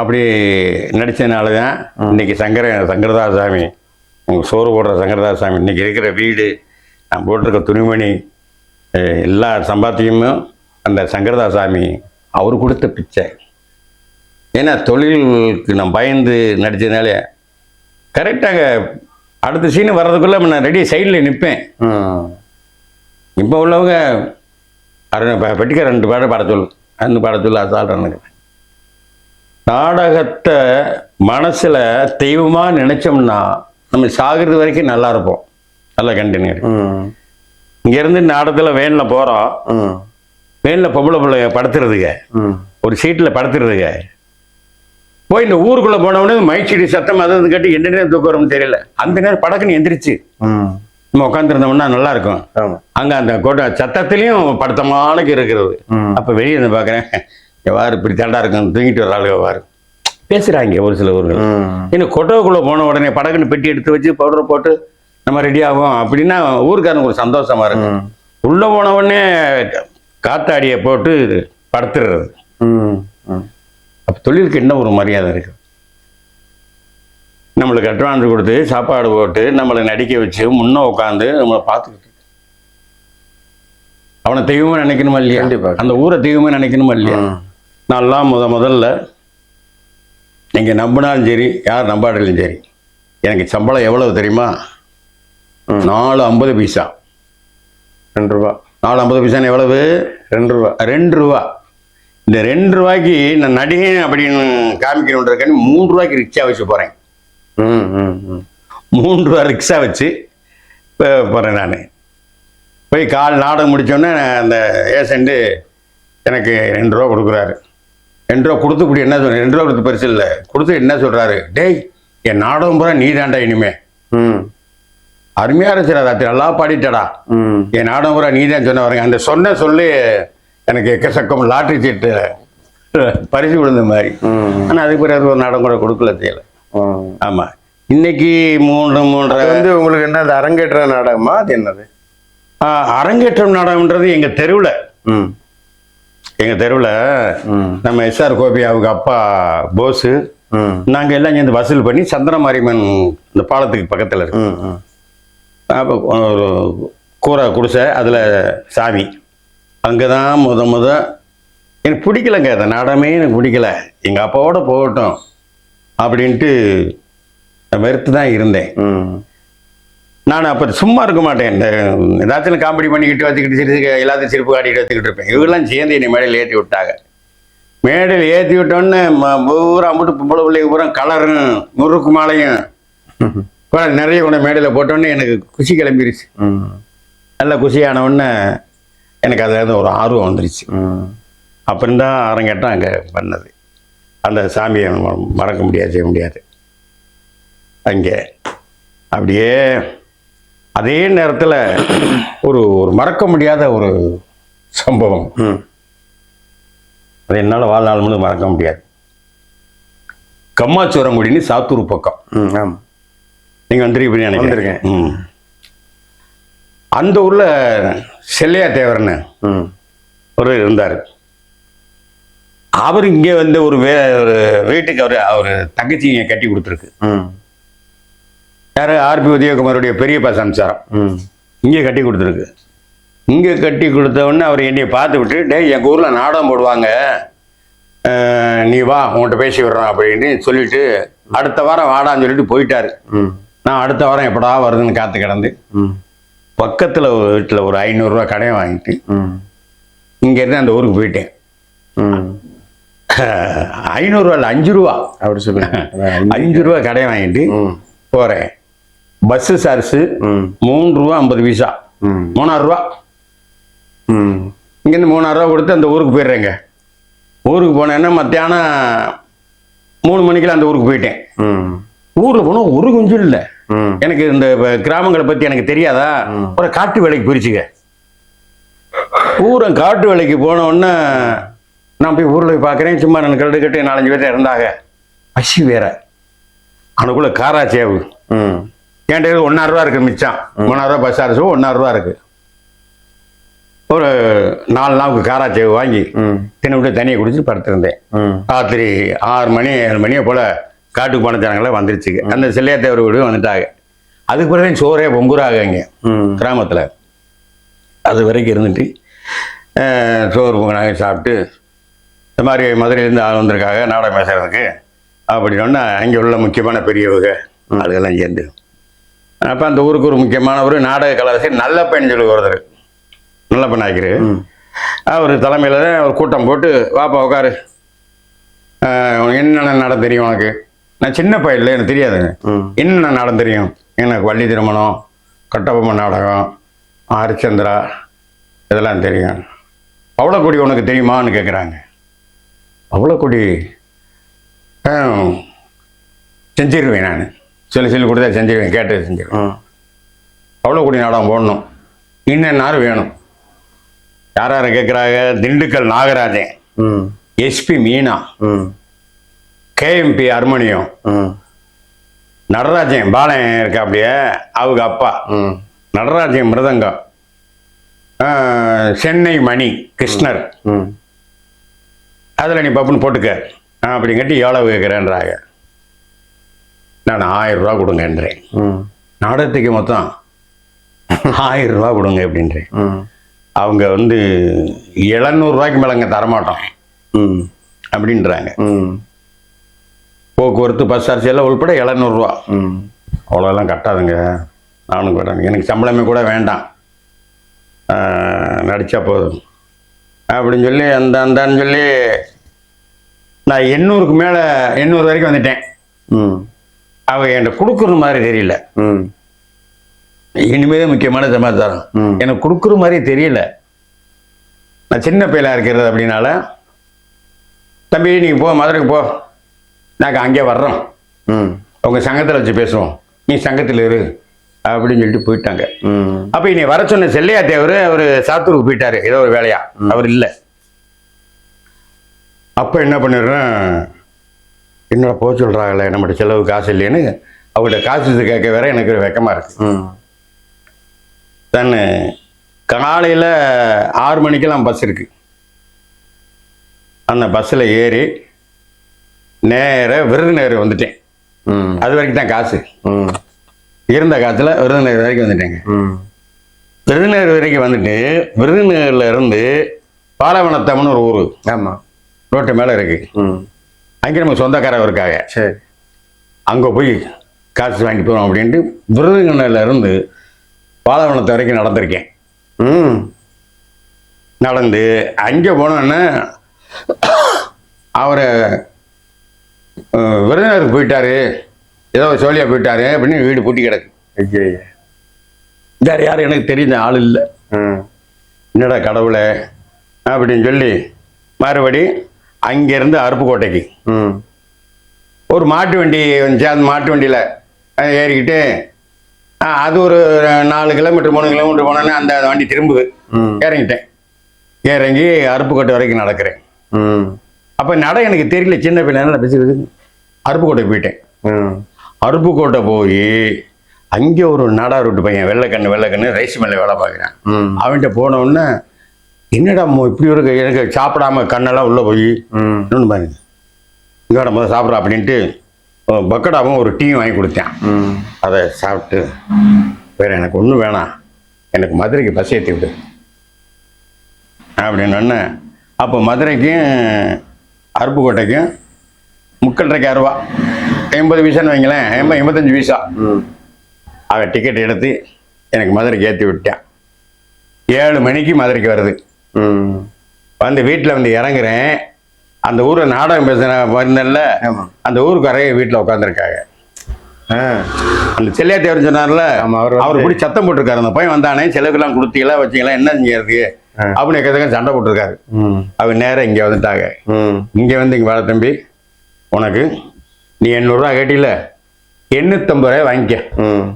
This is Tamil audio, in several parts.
அப்படி நடித்ததுனால தான் இன்னைக்கு சங்கர சங்கரதாஸ் சாமி உங்க சோறு போடுற சங்கரதாஸ் சாமி இன்னைக்கு இருக்கிற வீடு நான் போட்டிருக்க துணிமணி எல்லா சம்பாத்தியமும் அந்த சங்கரதாஸ் சாமி அவர் கொடுத்த பிச்சை. ஏன்னா தொழிலுக்கு நான் பயந்து நடித்ததுனால கரெக்டாக அடுத்த சீன் வர்றதுக்குள்ளே நான் ரெடி சைடில் நிற்பேன் இப்போ உள்ளவங்க அரை பெட்டிக்க ரெண்டு பாடம் பாட சொல்லு அந்த பாட சொல்லு அசால்றானுங்க நாடகத்தை மனசில் தெய்வமாக நினச்சோம்னா நம்ம சாகிறது வரைக்கும் நல்லா இருப்போம். நல்லா கண்டினியூ இங்கேருந்து நாடகத்தில் வேனில் போகிறோம் வேனில் பொம்பளை பிள்ளைங்க படுத்துறதுங்க ஒரு சீட்டில் படுத்துறதுங்க போய் இந்த ஊருக்குள்ளே போனவொடனே மைச்செடி சத்தம் அது கட்டி எந்த நேரம் வரும்னு தெரியல. அந்த நேரம் படக்குன்னு எந்திரிச்சு. நம்ம உட்காந்துருந்தோம்னா நல்லா இருக்கும். அங்கே அந்த கோட்டை சத்தத்துலேயும் படுத்தமானுக்கு இருக்கிறது. அப்போ வெளியே இருந்து பார்க்குறேன் எவ்வாறு இப்படி தாண்டா இருக்கும் தூங்கிட்டு வர ஆளுங்க வாரு பேசுகிறாங்க ஒரு சில ஊர்கள். இன்னும் கொட்டோக்குள்ளே போன உடனே படகுன்னு பெட்டி எடுத்து வச்சு பவுடர் போட்டு நம்ம ரெடி ஆகும் அப்படின்னா ஊருக்காரனுக்கு ஒரு சந்தோஷமா இருக்கும் உள்ளே போன உடனே காத்தாடியை போட்டு படுத்துடுறது அப்போ தொழிலுக்கு என்ன ஒரு மரியாதை இருக்கு? நம்மளுக்கு அட்வான்ஸ் கொடுத்து சாப்பாடு போட்டு நம்மளை நடிக்க வச்சு முன்ன உட்காந்து நம்மளை பார்த்துக்கிட்டு. அவனை தெய்வமா நினைக்கணுமா இல்லையா. அந்த ஊரை தெய்வமா நினைக்கணுமா இல்லையா? நான்லாம் முத முதல்ல நீங்கள் நம்பினாலும் சரி யார் நம்பாட்டிலும் சரி எனக்கு சம்பளம் எவ்வளவு தெரியுமா. நாலு ஐம்பது பைசா. ரெண்டு ரூபா. நாலு ஐம்பது பைசான்னு எவ்வளவு? ரெண்டு ரூபா. ரெண்டு ரூபா. இந்த ரெண்டு ரூபாய்க்கு நான் நடிகன் அப்படின்னு காமிக்கணுன்றதுக்காண்டி மூணு ரூபாய்க்கு ரிக்ஷா வச்சு போகிறேன் ம் ம் ம். மூணு ரூபா ரிக்ஷா வச்சு போகிறேன் நான். போய் கால் நாடகம் முடித்தோடனே அந்த ஏசெண்டு எனக்கு ரெண்டு ரூபா கொடுக்குறாரு. ரெண்டு ரூபா கொடுத்து இப்படி என்ன ரெண்டு ரூபா கொடுத்து பெருசு இல்லை. கொடுத்து என்ன சொல்கிறாரு டேய் என் நாடகம் பூரா நீ தாண்டா இனிமே. ம். அருமையாக இருந்துச்சுடா ராத்திரி நல்லா பாடிட்டடா. ம். என் நாடகம் பூரா நீ தான் சொன்ன வரங்க அந்த சொன்ன சொல்லி எனக்கு எக்கச்சக்கம் லாட்ரி சீட்டு பரிசு விழுந்த மாதிரி. ம். ஆனால் அதுக்கு பிறகு ஒரு நாடகம் கூட கொடுக்கல செய்யலை ம். ஆமாம் இன்னைக்கு மூன்று மூன்றரை வந்து உங்களுக்கு என்ன அது அரங்கேற்ற நாடகமா? அது என்னது? அரங்கேற்றம் நாடகம்ன்றது எங்கள் தெருவில். ம். எங்கள் தெருவில் நம்ம எஸ்ஆர் கோபி அவங்க அப்பா போஸு. நாங்கள் எல்லாம் சேர்ந்து வசூல் பண்ணி சந்திரமாரியம்மன் இந்த பாலத்துக்கு பக்கத்தில் இருக்கு. அப்போ ஒரு கூரை குடிசை அதில் சாமி. அங்கே தான் முத முத எனக்கு பிடிக்கலங்க அந்த நாடகமே எனக்கு பிடிக்கல. எங்கள் அப்பாவோட போகட்டும் அப்படின்ட்டு வெறுத்து தான் இருந்தேன். நான் அப்போ சும்மா இருக்க மாட்டேன். இந்த ஏதாச்சும் காமெடி பண்ணிக்கிட்டு வச்சுக்கிட்டு சிரிச்சு எல்லாத்தையும் சிரிப்பு காட்டிக்கிட்டு வச்சுக்கிட்டு இருப்பேன். இவங்கெல்லாம் சேர்ந்து என்னை மேடையில் ஏற்றி விட்டாங்க. மேடையில் ஏற்றி விட்டோன்னே பூரா அம்பிட்டு பொம்பளை பிள்ளைங்க பூரா கலரும் முறுக்கு மாலையும். கூட நிறைய கொண்டு மேடையில் போட்டோன்னே எனக்கு குஷி கிளம்பிருச்சு. ம் நல்ல குஷியான உடனே எனக்கு அதில் ஒரு ஆர்வம் வந்துருச்சு. ம் அப்புறம் தான் அரங்கேட்டம் அங்கே பண்ணது அந்த சாமியை மறக்க முடியாது செய்ய முடியாது. அங்கே அப்படியே அதே நேரத்தில் ஒரு ஒரு மறக்க முடியாத ஒரு சம்பவம். ம். அது என்னால் வாழ்நாள் முழுவதும் மறக்க முடியாது. கம்மாச்சோரங்குடின்னு சாத்தூர் பக்கம். ம் ஆமாம் நீங்கள் வந்திருப்பீங்க நினைக்கிறேன். வந்திருக்கேன். ம். அந்த ஊரில் செல்லையா தேவர்னு ம். ஒரு இருந்தார். அவர் இங்கே வந்து ஒரு வே வீட்டுக்கு அவர் அவர் தங்கச்சிங்க கட்டி கொடுத்துருக்கு. ம். யார்? ஆர்பி உதயகுமாருடைய பெரியப்பா சம்சாரம். ம். இங்கே கட்டி கொடுத்துருக்கு. இங்கே கட்டி கொடுத்த உடனே அவர் என்னைய பார்த்து விட்டு டேய் எங்கள் ஊரில் நாடகம் போடுவாங்க. நீ வா உன்கிட்ட பேசி விடுறோம் அப்படின்னு சொல்லிட்டு அடுத்த வாரம் வாடான்னு சொல்லிட்டு போயிட்டாரு. நான் அடுத்த வாரம் எப்படா வருதுன்னு காத்து கிடந்து ம். பக்கத்தில் வீட்டில் ஒரு ஐநூறுரூவா கடையை வாங்கிட்டு ம். இங்கேருந்து அந்த ஊருக்கு போயிட்டேன். ம். ஐநூறுரூவா இல்லை அஞ்சு ரூபா. அப்படி சொல்லுங்க. அஞ்சு ரூபா கடை வாங்கிட்டு போகிறேன் பஸ்ஸு சார்ஸு ம். மூணு ரூபா ஐம்பது பைசா. ம். மூணாயிரரூவா ம். இங்கேருந்து மூணாயிரரூவா கொடுத்து அந்த ஊருக்கு போயிடுறேங்க. ஊருக்கு போனேன்னா மத்தியானம் மூணு மணிக்கெல்லாம் அந்த ஊருக்கு போயிட்டேன். ம். ஊரில் போனால் ஒரு குஞ்சும் இல்லை. எனக்கு இந்த கிராமங்களை பற்றி எனக்கு தெரியாதா? ஒரு காட்டு வேலைக்கு போயிடுச்சுங்க ஊரம் காட்டு வேலைக்கு போன உடனே நான் போய் ஊரில் போய் பார்க்குறேன். சும்மா நான் கரடு கட்டு நாலஞ்சு பேர் இருந்தாங்க பசி வேற. அவனுக்குள்ள காரா சேவு. ம். என்கிட்ட ரூபா இருக்கு மிச்சம். மூணாயிரம் ரூபா பஸ் சார்ஜும் ஒன்னாயிரம் ரூபா இருக்கு. ஒரு நாலு நாளுக்கு காராச்சேவு வாங்கி ம். தின்னு தண்ணியை குடிச்சு படுத்திருந்தேன். ராத்திரி ஆறு மணி ஏழு மணியை போல் காட்டுக்கு போன ஜனங்களே வந்துருச்சுங்க. அந்த செல்லையாத்தேவர் வீடு வந்துட்டாங்க. அதுக்கு பிறகு சோறே பொங்குறாங்க இங்கே கிராமத்தில். அது வரைக்கும் இருந்துட்டு சோறு பொங்கினாங்க சாப்பிட்டு இந்த மாதிரி மதுரையிலேருந்து ஆள் வந்திருக்காங்க நாடகம் பேசுறதுக்கு. அப்படின்னா அங்கே உள்ள முக்கியமான பெரியவங்க ஆளுகள்லாம் சேர்ந்து. அப்போ அந்த ஊருக்கு ஒரு முக்கியமான ஒரு நாடக கலாரசர் நல்ல பையன் சொல்லி ஒருத்தர். நல்ல ம். அவர் தலைமையில் தான் ஒரு கூட்டம் போட்டு வாப்பா உட்காரு என்னென்ன நாடம் தெரியும் உனக்கு? நான் சின்ன பையன் இல்லை எனக்கு தெரியாதுங்க. என்னென்ன நாடம் தெரியும்? எனக்கு வள்ளி திருமணம் கட்டபொம்ம நாடகம் ஹரிச்சந்திரா இதெல்லாம் தெரியும். பவளக்கொடி உனக்கு தெரியுமான்னு கேட்குறாங்க பவளக்கொடி ஆ, செஞ்சிருவேன் நான். சொல்லி சொல்லி கொடுத்தா செஞ்சிருவேன் கேட்டு செஞ்சிருவேன் ம் பவளக்கொடி நாடகம் போடணும். இன்னென்னாரு வேணும். யார் யாரை கேட்குறாங்க? திண்டுக்கல் நாகராஜன் ம். எஸ்பி மீனா ம். கேஎம்பி ஹார்மோனியம் ம் நடராஜன் பாலன் இருக்கா அப்படியே அவங்க அப்பா. ம் நடராஜன் மிருதங்கம். சென்னை மணி கிருஷ்ணர். ம். அதில் நீ பப்புன்னு போட்டுக்க. நான் அப்படி கட்டி எவ்வளவு கேட்குறேன்றாங்க. நான் ஆயிரம் ரூபா கொடுங்கன்றேன் ம். நாடகத்துக்கு மொத்தம் ஆயிரம் ரூபா கொடுங்க அப்படின்றேன். ம். அவங்க வந்து எழுநூறுவாய்க்கு மேலே இங்கே தரமாட்டோம். ம். அப்படின்றாங்க. ம். போக்குவரத்து பஸ் அரிசியெல்லாம் உள்பட எழுநூறுவா ம். அவ்வளோலாம் கட்டாதுங்க. நானும் வரேன் எனக்கு சம்பளமே கூட வேண்டாம். நடித்தா போதும். அப்படின்னு சொல்லி அந்த அந்தான்னு சொல்லி நான் எண்ணூறுக்கு மேலே எண்ணூறு வரைக்கும் வந்துட்டேன். அவங்க என்கிட்ட கொடுக்குற மாதிரி தெரியல. ம். இனிமேல் முக்கியமான சமாச்சாரம். எனக்கு கொடுக்குற மாதிரி தெரியல. நான் சின்ன பையலாக இருக்கிறது அப்படின்னால தம்பி நீங்கள் போ மதுரைக்கு போ. நாங்கள் அங்கே வர்றோம். ம். உங்கள் சங்கத்தில் வச்சு பேசுவோம். நீ சங்கத்தில் இரு. அப்படின்னு சொல்லிட்டு போயிட்டாங்க. ம். அப்போ இனி வர சொன்ன செல்லையா தேவர் அவர் சாத்தூருக்கு போயிட்டாரு. ஏதோ ஒரு வேலையா. அவர் இல்லை. அப்போ என்ன பண்ணிடுறேன்? என்னடா போக சொல்கிறாங்களே நம்மகிட்ட செலவு காசு இல்லைன்னு அவங்கள்ட்ட காசு கேட்க வேற எனக்கு ஒரு வெக்கமாக இருக்கு. ம். தான் காலையில் ஆறு மணிக்கெல்லாம் பஸ் இருக்கு. அந்த பஸ்ஸில் ஏறி நேர விருதுநகர் வந்துட்டேன். ம். அது வரைக்கும் தான் காசு. ம். இருந்த காற்றுல விருதுநகர் வரைக்கும் வந்துட்டேங்க. ம். விருதுநகர் வரைக்கும் வந்துட்டு விருதுநகர்ல இருந்து பாலவனத்தம்னு ஒரு ஊர் ஆமாம் ரோட்டு மேலே இருக்கு. ம். அங்கே நம்ம சொந்தக்காரங்க இருக்காங்க சரி. அங்கே போய் காசு வாங்கிட்டு போகிறோம் அப்படின்ட்டு விருதுநகர்ல இருந்து பாலவனத்தை வரைக்கும் நடந்திருக்கேன். ம். நடந்து அங்கே போனோன்னே அவரை விருதுநகருக்கு போயிட்டாரு. ஏதோ சோழியா போயிட்டாரு அப்படின்னு வீடு பூட்டி கிடக்கு. வேறு யாரும் எனக்கு தெரிஞ்ச ஆள் இல்லை. ம். என்னடா கடவுளே அப்படின்னு சொல்லி மறுபடி அங்கேருந்து அருப்புக்கோட்டைக்கு. ம். ஒரு மாட்டு வண்டி வந்துச்சு அந்த மாட்டு வண்டியில் ஏறிக்கிட்டு அது ஒரு நாலு கிலோமீட்டர் மூணு கிலோமீட்டர் போனோன்னே அந்த வண்டி திரும்புது. இறங்கிட்டேன். இறங்கி அருப்புக்கோட்டை வரைக்கும் நடக்கிறேன். ம். அப்போ நட எனக்கு தெரியல சின்ன பிள்ளை என்ன பேசுறது அருப்புக்கோட்டை போயிட்டேன். ம். அருப்புக்கோட்டை போய் அங்கே ஒரு நாடார் வீட்டு பையன் வெள்ளைக்கண்ணு வெள்ளைக்கண்ணு ரைஸ் மில்ல வேலை பார்க்குறேன். ம். அவன்கிட்ட போன உடனே என்னடா இப்படி ஒரு எனக்கு சாப்பிடாம கண்ணெல்லாம் உள்ளே போய் ம். இன்னொன்று பாருங்க இங்கோட முதல்ல சாப்பிட்றா அப்படின்ட்டு பக்கோடாவும் ஒரு டீயும் வாங்கி கொடுத்தேன். ம். அதை சாப்பிட்டு வேறு எனக்கு ஒன்றும் வேணாம். எனக்கு மதுரைக்கு பஸ் ஏற்றி விடு. அப்படின்னு அப்போ மதுரைக்கும் அருப்புக்கோட்டைக்கும் முக்கல்ரைக்கு ரூபா எண்பது பைசான்னு வைங்களேன். எண்பது எண்பத்தஞ்சு ம். அவன் டிக்கெட் எடுத்து எனக்கு மதுரைக்கு ஏற்றி விட்டான். ஏழு மணிக்கு மதுரைக்கு வருது. வந்து வீட்டில் வந்து இறங்குறேன். அந்த ஊரில் நாடகம் பேசுன வந்தேன்ல. அந்த ஊருக்கு வரைய வீட்டில் உட்காந்துருக்காங்க ஆ. அந்த செல்லியாத்தேவர் சொன்னார்ல ஆமா, அவர் பிடி சத்தம் போட்டிருக்காரு. அந்த பையன் வந்தானே செலவுக்கெல்லாம் கொடுத்தீங்களா வச்சீங்களா என்ன ஆ. அப்படின்னு எக்கச்சக்கம் சண்டை போட்டிருக்காரு. ம். அவர் நேரா இங்கே வந்துட்டாங்க. ம். இங்கே வந்து இங்கே வர தம்பி உனக்கு நீ எண்ணூறுரூவா கேட்டில எண்ணூற்றம்பது ரூபாய் வாங்கிக்க. ம்.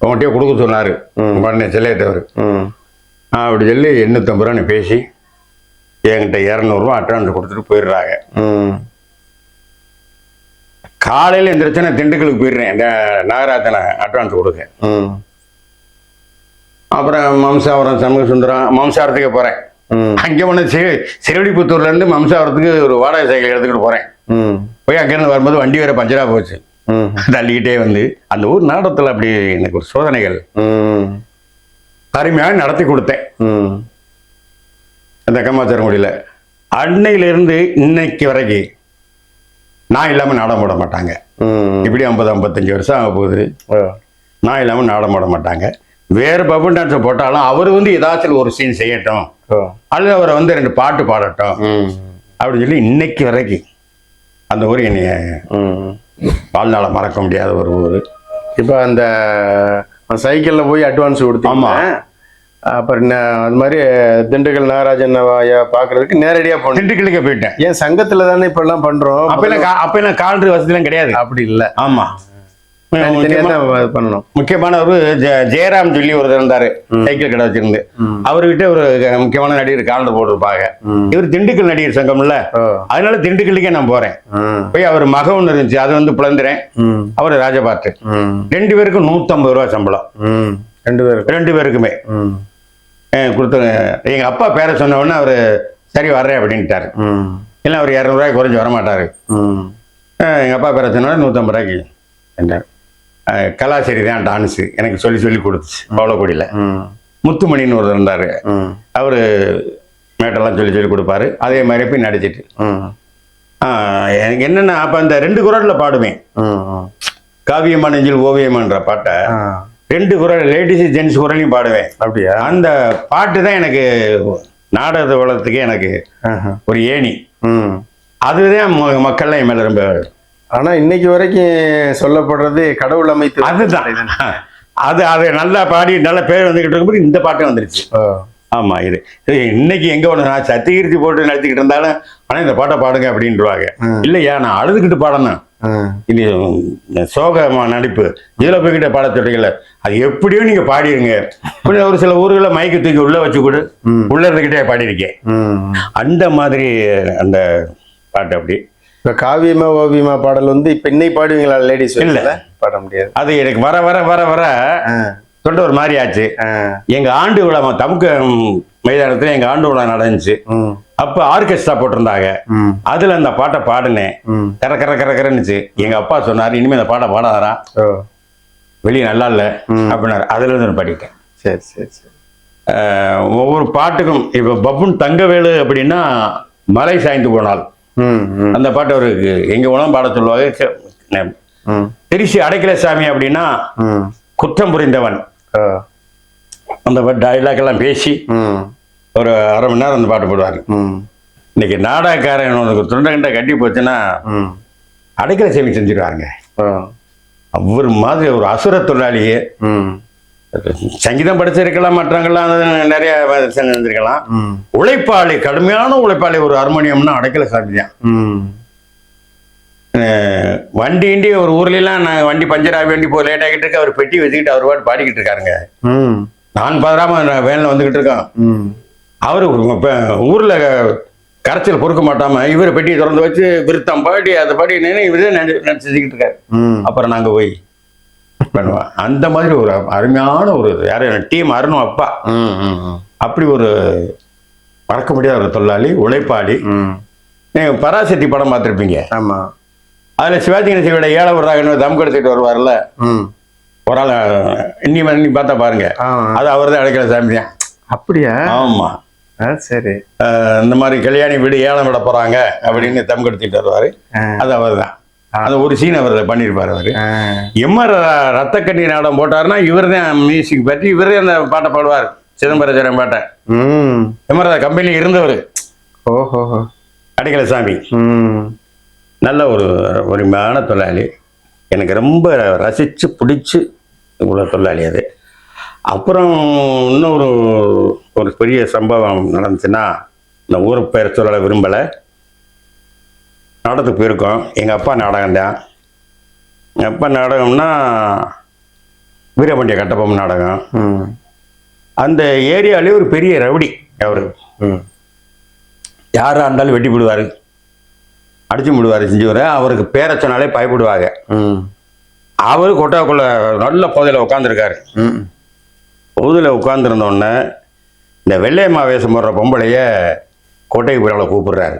உன்கிட்டயே கொடுக்க சொன்னார். ம். உடனே செல்லியாத்தேவர் ம். அப்படி சொல்லி எண்ணூற்றம்பது ரூபான்னு பேசி என்கிட்ட இரநூறுவா அட்வான்ஸ் கொடுத்துட்டு போயிடுறாங்க. ம். காலையில் எந்திரிச்சு நான் திண்டுக்கலுக்கு போயிடுறேன். இந்த நாகராஜனை அட்வான்ஸ் கொடுக்க. ம். அப்புறம் மம்சாவரம் சமூக சுந்தரம் மம்சாவரத்துக்கு போகிறேன் ம். அங்கே ஒன்று சி சிறுவடிபுத்தூர்லேருந்து மம்சாவரத்துக்கு ஒரு வாடகை சைக்கிள் எடுத்துக்கிட்டு போகிறேன் ம். போய் அங்கேருந்து வரும்போது வண்டி வேற பஞ்சராக போச்சு. ம். தள்ளிக்கிட்டே வந்து அந்த ஊர் நாடகத்தில் அப்படி எனக்கு ஒரு சோதனைகள். ம். அருமையாக நடத்தி கொடுத்தேன். ம். அந்த கம்மாச்சாரங்குடியில் அன்னையிலிருந்து இன்னைக்கு வரைக்கும் நான் இல்லாமல் நாடகம் போட மாட்டாங்க. ம். இப்படி ஐம்பது ஐம்பத்தஞ்சு வருஷம் ஆக போகுது. நான் இல்லாமல் நாடகம் போட மாட்டாங்க. வேறு பபன் டான்ஸை போட்டாலும் அவர் வந்து ஏதாச்சும் ஒரு சீன் செய்யட்டும். அல்லது அவரை வந்து ரெண்டு பாட்டு பாடட்டும். ம். அப்படின்னு சொல்லி இன்னைக்கு வரைக்கும் அந்த ஊர் என்னைய வாழ்நாள மறக்க முடியாத ஒரு ஊர். இப்போ அந்த சைக்கிளில் போய் அட்வான்ஸ் கொடுத்தீங்க. ஆமா. அப்புறம் அது மாதிரி திண்டுக்கல் நாகராஜன் ஐயா பார்க்கறதுக்கு நேரடியாக போனேன். திண்டுக்கலுக்கு போயிட்டேன். ஏன் சங்கத்துல தானே இப்ப எல்லாம் பண்றோம். அப்ப எல்லாம் அப்ப எல்லாம் கால்று வசதிலாம் கிடையாது. அப்படி இல்ல. ஆமா. பண்ணணும். முக்கியமான ஒரு ஜெயராம் சொல்லி ஒருத்தர் இருந்தாரு சைக்கிள் கடை வச்சிருந்து. அவர்கிட்ட ஒரு முக்கியமான நடிகர் காலண்டர் போட்டிருப்பாங்க. இவர் திண்டுக்கல் நடிகர் சங்கம்ல. அதனால திண்டுக்கல்லுக்கே நான் போறேன். போய் அவர் மக ஒன்று இருந்துச்சு அதை வந்து பிளந்துறேன் அவர் ராஜபாட்டு ம். ரெண்டு பேருக்கும் நூத்தம்பது ரூபா சம்பளம். ரெண்டு பேருக்கும்? ரெண்டு பேருக்குமே. கொடுத்து எங்க அப்பா பேரை சொன்ன உடனே அவரு சரி வர்றேன் அப்படின்ட்டாரு. இல்லை அவர் இரநூறுவாய்க்கு குறைஞ்சி வர மாட்டாரு ம். அஹ் எங்க அப்பா பேரை சொன்ன நூற்றம்பது ரூபாய்க்கு என்றார். அஹ் கலாசரி தான் டான்ஸு எனக்கு சொல்லி சொல்லி கொடுத்துச்சு பவளக்குடியில். ம் முத்துமணின்னு ஒருத்தர் இருந்தார். ம் அவர் மேட்டெல்லாம் சொல்லி சொல்லி கொடுப்பாரு. அதே மாதிரி போய் நடிச்சிட்டு. எனக்கு என்னென்னா அப்போ அந்த ரெண்டு குரலில் பாடுவேன் ம் ம் காவியமா நெஞ்சில் ஓவியமான்ற பாட்டை ரெண்டு குரல் லேடிஸ் ஜென்ஸ் குரலையும் பாடுவேன். அப்படியா? அந்த பாட்டு தான் எனக்கு நாடக உலகத்துக்கே எனக்கு. ஒரு ஏணி. ம். அதுதான் மக்கள்லாம் என் மேல ரொம்ப ஆனா இன்னைக்கு வரைக்கும் சொல்லப்படுறது கடவுள் அமைத்து அதுதான் அது அது நல்லா பாடி நல்ல பேர் வந்துகிட்டு இருக்கும்போது இந்த பாட்டும் வந்துருச்சு. ஆமா இது. இன்னைக்கு எங்க ஒன்று நான் சத்திகீர்த்தி போட்டு நடத்திக்கிட்டு இருந்தாலும் ஆனா இந்த பாட்டை பாடுங்க அப்படின்றாங்க ம். இல்லையா நான் அழுதுகிட்டு பாடணும். இது சோகமா நடிப்பு இதுல போய்கிட்ட பாட சொல்றீங்கல்ல அது எப்படியோ நீங்க பாடிருங்க. ஒரு சில ஊர்களில் மைக்கு தூக்கி உள்ள வச்சு கொடு. உள்ள இருந்துகிட்டே பாடியிருக்கேன் அந்த மாதிரி அந்த பாட்டு அப்படி. இப்ப காவியமா ஓவியமா பாடல் வந்து இப்ப இன்னை பாடுவீங்களா லேடிஸ் இல்ல. பாட முடியாது. அது எனக்கு வர வர வர வர தொண்டை ஒரு மாதிரி ஆச்சு ஆ, எங்க ஆண்டு விழா தமுக்க மைதானத்துல எங்க ஆண்டு விழா நடந்துச்சு. அப்ப ஆர்கெஸ்ட்ரா போட்டிருந்தாங்க. அதுல அந்த பாட்டை பாடினேன். கர கர கர கரன்னுச்சு. எங்க அப்பா சொன்னாரு இனிமே இந்த பாட்டை பாடாதரா ஓ. வெளியே நல்லா இல்ல. அப்படின்னாரு. அதுல இருந்து நான் பாடிட்டேன். சரி சரி சரி. ஒவ்வொரு பாட்டுக்கும் இப்ப பப்புன் தங்கவேலு அப்படின்னா மலை சாய்ந்து போனால் அந்த பாட்டு அவருக்கு எங்க உணவு பாட சொல்லுவாங்க திருச்சி அடைக்கல சாமி அப்படின்னா ம். குற்றம் புரிந்தவன். அந்த டைலாக் எல்லாம் பேசி ம், ஒரு அரை மணி நேரம் அந்த பாட்டு போடுவார். ம், இன்னைக்கு நாடகக்காரன் உனக்கு தொண்டை கண்ட கட்டி போச்சுன்னா ம். அடைக்கல சேமி செஞ்சிருவாங்க ஓ, அவர் மாதிரி ஒரு அசுர தொழிலாளியே. ம், சங்கீதம் படிச்சிருக்கலாம் மற்றவங்கெல்லாம் நிறைய செஞ்சிருக்கலாம். உழைப்பாளி கடுமையான உழைப்பாளி ஒரு ஹார்மோனியம்னா அடைக்கல சாமி தான் வண்டி இண்டி ஒரு ஊர்லலாம் நான் வண்டி பஞ்சர் ஆக வேண்டி போய் லேட் ஆகிட்டு இருக்கு அவர் பெட்டி வச்சுக்கிட்டு அவர் பாட்டு பாடிக்கிட்டு இருக்காருங்க. ம், நான் பதறாம வேனில் வந்துகிட்டு இருக்கோம் ம். அவர் ஊர்ல கரைச்சல் பொறுக்க மாட்டாம இவர் பெட்டியை திறந்து வச்சு விருத்தம் பாடி அதை பாடி நின்று இவரே நினச்சிக்கிட்டு இருக்காரு. ம். அப்புறம் நாங்க போய் பண்ணுவோம் அந்த மாதிரி ஒரு அருமையான ஒரு யாரு? டீம் அருணும் அப்பா. ம், ம், ம். அப்படி ஒரு மறக்க முடியாத ஒரு தொழிலாளி உழைப்பாளி. ம். நீங்க பராசக்தி படம் பார்த்துருப்பீங்க. ஆமா. அதுல சிவாஜி கணேசனோட ஏழை விடுறாங்கன்னு தம் கடிச்சிட்டு வருவார்ல? ம். ஒரு ஆள் இன்னி இன்னி பார்த்தா பாருங்க. அது அவர் தான் அடைக்கிற சாமி. தான் அப்படியா? ஆமா. ஆ, சரி. இந்த மாதிரி கல்யாணி வீடு ஏலம் விட போறாங்க அப்படின்னு தம் கடிச்சிட்டு வருவாரு. அது அவர் தான் அந்த ஒரு சீன் அவர் பண்ணியிருப்பாரு அவரு. எம்ஆர் ரத்த கண்ணீர் நாடகம் போட்டாருன்னா இவர் தான் மியூசிக் பற்றி இவர் அந்த பாட்டை பாடுவார். சிதம்பரச்சரன் பாட்டை. எம்ஆர் கம்பெனியில் இருந்தவர். ஓஹோ. அடைக்கல சாமி. நல்ல ஒரு உரிமையான தொழிலாளி. எனக்கு ரொம்ப ரசித்து பிடிச்சி உள்ள தொழிலாளி அது. அப்புறம் இன்னொரு ஒரு பெரிய சம்பவம் நடந்துச்சுன்னா இந்த ஊர் பேர் சொல்லலை விரும்பலை. நாடகத்துக்கு போயிருக்கோம். எங்கள் அப்பா நாடகம் தான். எங்கள் அப்பா நாடகம்னா வீரபாண்டிய கட்டபொம்மன் நாடகம். அந்த ஏரியாலே ஒரு பெரிய ரவுடி அவர். யாராக இருந்தாலும் வெட்டி விடுவார் அடிச்சு விடுவார் செஞ்சுவார். அவருக்கு பேரை சொன்னாலே பயப்படுவாங்க. அவர் கொட்டாக்குள்ள நல்ல புதையில உட்காந்துருக்காரு. பொழுதுல உட்காந்துருந்தோடனே இந்த வெள்ளையம்மா வேஷம் போடுற பொம்பளைய கோட்டைக்கு அவளை கூப்பிடுறாரு.